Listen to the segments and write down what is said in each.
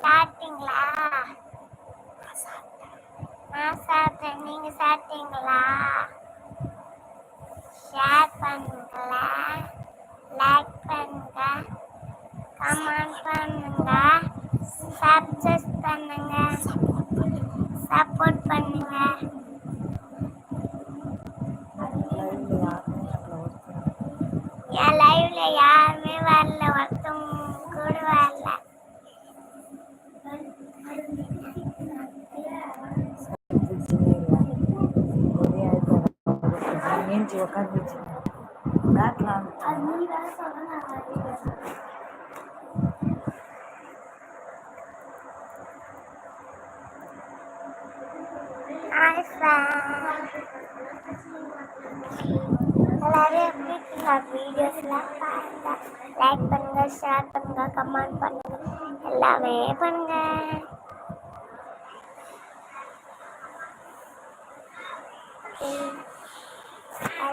சாப்பிட்டீங்களா? நான் சாப்பிட்டேன். நீங்க சாப்பிட்டீங்களா? ஷேர் பண்ணுங்களா லைக் பண்ணுங்க. கமெண்ட் பண்ணுங்க. சப்ஸ்கிரைப் பண்ணுங்க. சப்போர்ட் பண்ணுங்க. என் லைவ்ல யாருமே வரல. ஏஞ்சி உட்காந்துச்சு பேட்லாம் ஹாய் எல்லாரும் எப்படி இருக்கீங்க வீடியோஸ்லாம் பாருங்க லைக் பண்ணுங்க ஷேர் பண்ணுங்க கமெண்ட் பண்ணுங்க எல்லாமே பண்ணுங்க ம், எல்லாமே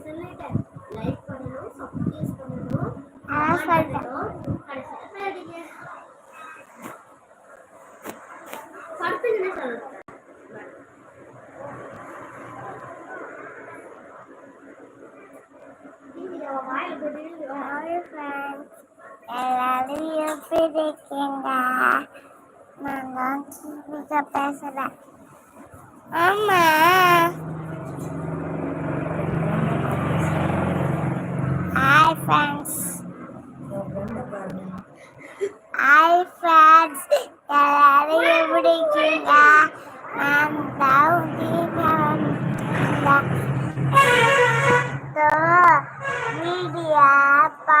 சொல்லிட்டேன். லைக் பண்ணணும் சப்ஸ்கிரைப் பண்ணணும். சொல்லிட்டேன் கடைசியில் அடிங்க படுத்துங்கன்னு சொல்லுங்க வீடியோ எல்லாரும் எப்படி இருக்கீங்க நான் தான் கீமிகா பேசுகிறேன் ஆமா ஹாய் ஃப்ரெண்ட்ஸ் ஹாய் ஃப்ரெண்ட்ஸ் எல்லாரும் எப்படி இருக்கீங்க நான் தான் தீபம் வீடியோ பா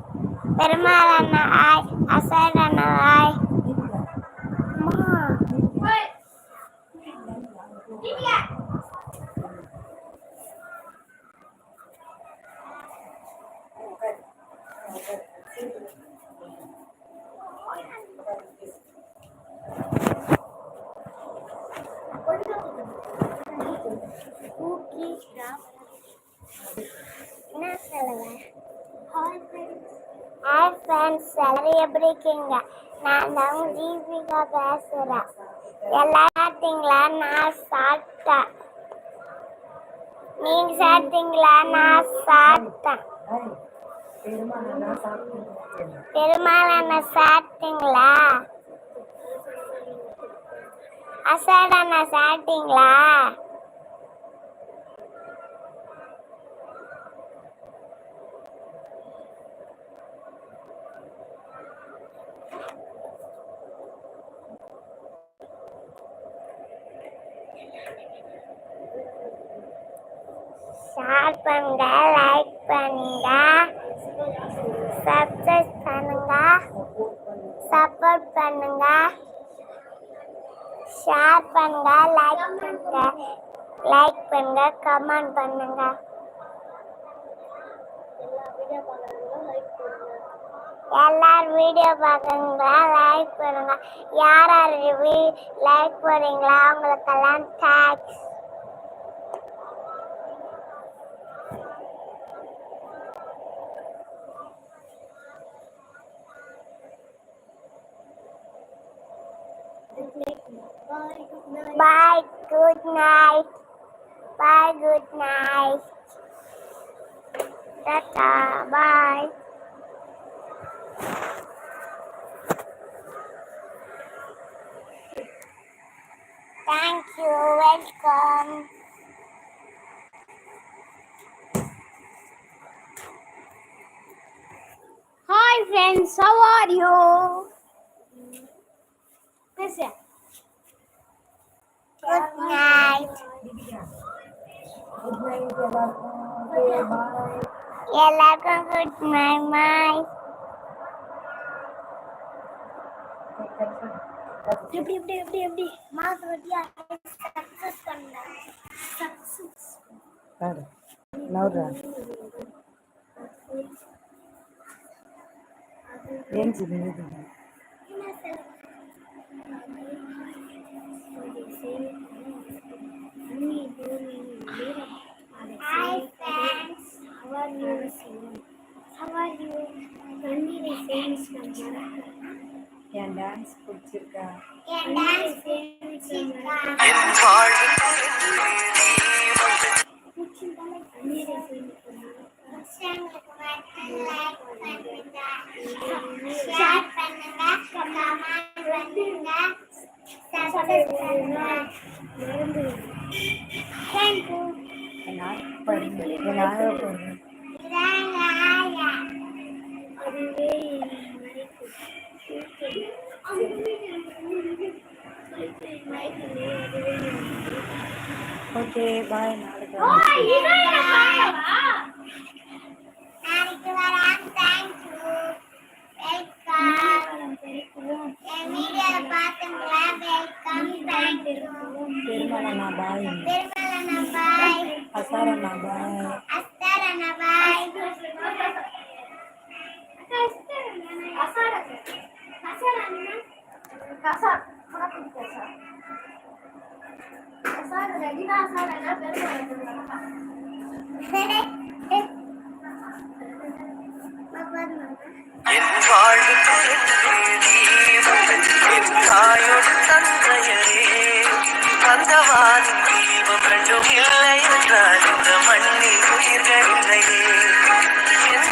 அசடன பாய் அம்மா ஹாய் நீங்க ஊக்கி என்ன சொல்லுவேன் ஹாய் ஃப்ரெண்ட்ஸ் எல்லாரும் எப்படி இருக்கீங்க? நான் தான் தீபிகா பேசுகிறேன் எல்லாம் சாப்பிட்டீங்களா? நான் சாப்பிட்டேன். நீங்கள் சாப்பிட்டீங்களா? நான் சாப்பிட்டேன். பெருமாள் அண்ணன் அண்ணா சாப்பிட்டீங்களா? அசாட் அண்ணா சாப்பிட்டீங்களா? ஷேர் பண்ணுங்க லைக் பண்ணுங்க. சப்ஸ்கிரைப் பண்ணுங்க. சப்போர்ட் பண்ணுங்க. ஷேர் பண்ணுங்க லைக் பண்ணுங்க. லைக் பண்ணுங்க கமெண்ட் பண்ணுங்க. எல்லா வீடியோ லைக் எல்லாரும் வீடியோ பார்க்குறீங்களா? லைக் பண்ணுங்க. யார் யார் லைக் போடுறீங்களா அவங்களுக்கெல்லாம் thanks good night. Bye, good night. Tata, bye. Thank you, welcome. Hi friends, how are you? பேசு Good night. குட் நைட் எல்லாருக்கும் ஓகே பாய் எல்லாருக்கும் குட் நைட் பாய் எப்படி எப்படி எப்படி எப்படி மாஸ் வட்டியா சக்சஸ் பண்ண சக்சஸ் பாரு நவுறா ஏன் சொல்லுங்க are you? How are you? கண்ணீரை சேமிச்சு என் டான்ஸ் பிடிச்சிருக்கா என் டான்ஸ் பிடிச்சிருக்கா என் வாழ்வில் கண்ணீரை சேமிச்சு பிடிச்சவங்களுக்கு மட்டும் லைக் பண்ணுங்க ஷேர் பண்ணுங்க கமெண்ட் பண்ணுங்க சப்ஸ்கிரைப் பண்ணுங்க மறந்து Thank you. என் ஆள் பாருங்க என் ஆளை பாருங்க ஓகே பாய் நாளைக்கு நாளைக்கு வரேன் தேங்க்யூ வெல்கம் என் வீடியோ பார்த்தீங்களா வெல்கம் தேங்க்யூ பெருமாளண்ணா பாய் திருமலன பாய் அசாரண்ணா பாய் என் வாழ்வு தீபங்கள் என் தாயோடு தந்தையரே வந்தவானின் தீபம் ரெண்டும் இல்லை என்றால் இந்த மண்ணில் உயிர்கள் இல்லையே என்